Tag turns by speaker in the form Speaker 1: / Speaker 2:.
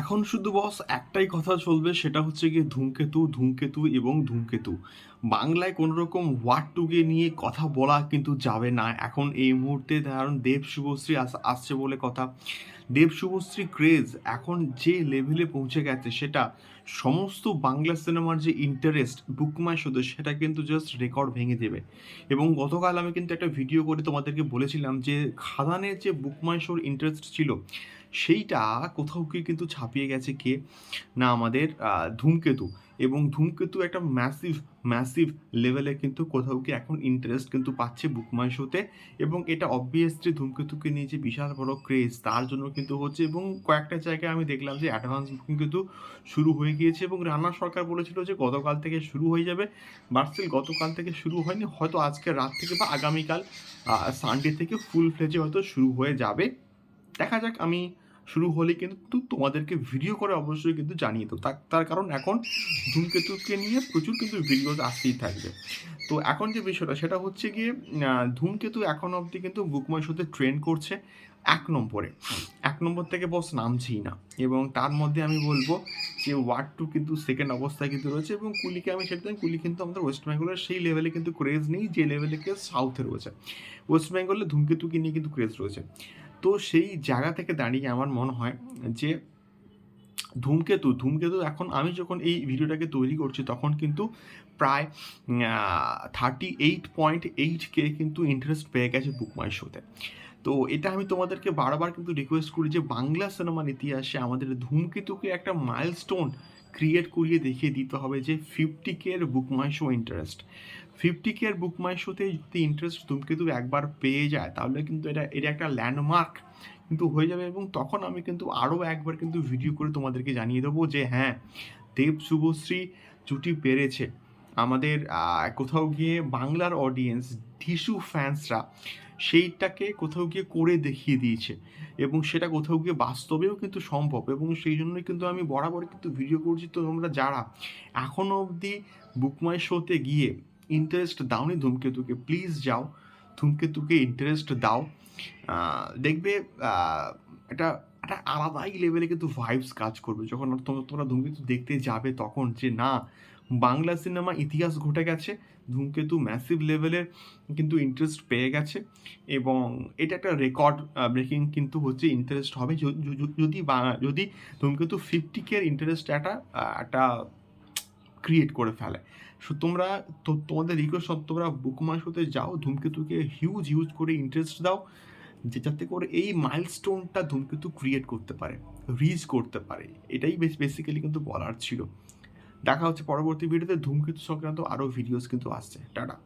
Speaker 1: এখন শুধু বস একটাই কথা চলবে, সেটা হচ্ছে গিয়ে ধূমকেতু ধূমকেতু এবং ধূমকেতু। বাংলায় কোনো রকম ওয়ার্ড টুকে নিয়ে কথা বলা কিন্তু যাবে না। এখন এই মুহূর্তে কারণ দেব শুভশ্রী আসছে বলে কথা। দেব শুভশ্রী ক্রেজ এখন যে লেভেলে পৌঁছে গেছে সেটা সমস্ত বাংলা সিনেমার যে ইন্টারেস্ট বুকমাই শুধু, সেটা কিন্তু জাস্ট রেকর্ড ভেঙে দেবে। এবং গতকাল আমি কিন্তু একটা ভিডিও করে তোমাদেরকে বলেছিলাম যে খাদানের যে বুকমাই শোর ইন্টারেস্ট ছিল সেইটা কোথাও গিয়ে কিন্তু ছাপিয়ে গেছে কে? না, আমাদের ধূমকেতু। এবং ধূমকেতু একটা ম্যাসিভ ম্যাসিভ লেভেলে কিন্তু কোথাও গিয়ে এখন ইন্টারেস্ট কিন্তু পাচ্ছে বুকমাই শোতে এবং এটা অবভিয়াসলি ধূমকেতুকে নিয়ে যে বিশাল বড় ক্রেজ তার জন্য কিন্তু হচ্ছে এবং কয়েকটা জায়গায় আমি দেখলাম যে অ্যাডভান্স বুকিং কিন্তু শুরু হয়ে গিয়েছে এবং রানা সরকার বলেছিল যে গতকাল থেকে শুরু হয়ে যাবে। বার্সেল গতকাল থেকে শুরু হয়নি, হয়তো আজকে রাত থেকে বা আগামীকাল সানডে থেকে ফুল ফ্লেজে হয়তো শুরু হয়ে যাবে। দেখা যাক, আমি শুরু হলে কিন্তু তোমাদেরকে ভিডিও করে অবশ্যই কিন্তু জানিয়ে দেবো। তার কারণ এখন ধূমকেতুকে নিয়ে প্রচুর কিন্তু ভিডিও আসতেই থাকবে। তো এখন যে বিষয়টা, সেটা হচ্ছে গিয়ে ধূমকেতু এখন অবধি কিন্তু বুকময় শোতে ট্রেন করছে এক নম্বরে। এক নম্বর থেকে বস নামছেই না। এবং তার মধ্যে আমি বলব যে ওয়ার্ড টু কিন্তু সেকেন্ড অবস্থায় কিন্তু রয়েছে এবং কুলিকে আমি সেটা কুলি কিন্তু আমাদের ওয়েস্ট বেঙ্গলের সেই লেভেলে কিন্তু ক্রেজ নেই যে লেভেলে সাউথে রয়েছে। ওয়েস্ট বেঙ্গলে ধূমকেতুকে নিয়ে কিন্তু ক্রেজ রয়েছে। তো সেই জায়গা থেকে দাঁড়িয়ে আমার মনে হয় যে ধূমকেতু ধূমকেতু এখন আমি যখন এই ভিডিওটাকে তৈরি করছি তখন কিন্তু প্রায় thirty eight point eight K কিন্তু ইন্টারেস্ট পেয়ে গেছে বুকমাই শোতে তো। এটা আমি তোমাদেরকে বারবার কিন্তু রিকোয়েস্ট করি যে বাংলা সিনেমার ইতিহাসে আমাদের ধূমকেতুকে একটা মাইলস্টোন ক্রিয়েট করিয়ে দেখিয়ে দিতে হবে যে ফিফটি কে এর BookMyShow interest fifty K book my শোতে যদি ইন্টারেস্ট ধূমকেতু একবার পেয়ে যায়, তাহলে কিন্তু এটা এটা একটা ল্যান্ডমার্ক কিন্তু হয়ে যাবে এবং তখন আমি কিন্তু আরও একবার কিন্তু ভিডিও করে তোমাদেরকে জানিয়ে দেবো যে হ্যাঁ দেব শুভশ্রী জুটি পেরেছে। আমাদের কোথাও গিয়ে বাংলার অডিয়েন্স টিস্যু ফ্যান্সরা সেইটাকে কোথাও গিয়ে করে দেখিয়ে দিয়েছে এবং সেটা কোথাও গিয়ে বাস্তবেও কিন্তু সম্ভব এবং সেই জন্যই কিন্তু আমি বরাবর কিন্তু ভিডিও করছি। তো তোমরা যারা এখনও অবধি বুকমাই শোতে গিয়ে ইন্টারেস্ট দাওনি ধূমকেতুকে প্লিজ যাও, ধূমকেতুকে ইন্টারেস্ট দাও। দেখবে এটা একটা আলাদাই লেভেলে কিন্তু ভাইবস কাজ করবে। যখন তোমরা ধূমকেতু দেখতে যাবে তখন যে, না, বাংলা সিনেমা ইতিহাস ঘটে গেছে, ধূমকেতু ম্যাসিভ লেভেলের কিন্তু ইন্টারেস্ট পেয়ে গেছে। এবং এটা একটা রেকর্ড ব্রেকিং কিন্তু হচ্ছে ইন্টারেস্ট হবে। যদি যদি ধূমকেতু ফিফটি কে ইন্টারেস্ট একটা একটা ক্রিয়েট করে ফেলে। সো তোমরা, তো তোমাদের রিকোয়েস্ট তোমরা বুকমাই হতে যাও, ধূমকেতুকে হিউজ হিউজ করে ইন্টারেস্ট দাও, যে যাতে করে এই মাইলস্টোনটা ধূমকেতু ক্রিয়েট করতে পারে রিচ করতে পারে। এটাই বেশ বেসিক্যালি কিন্তু বলার ছিল। দেখা হচ্ছে পরবর্তী ভিডিওতে ধূমকেতু সংক্রান্ত আরও ভিডিওস কিন্তু আসছে। টাটা।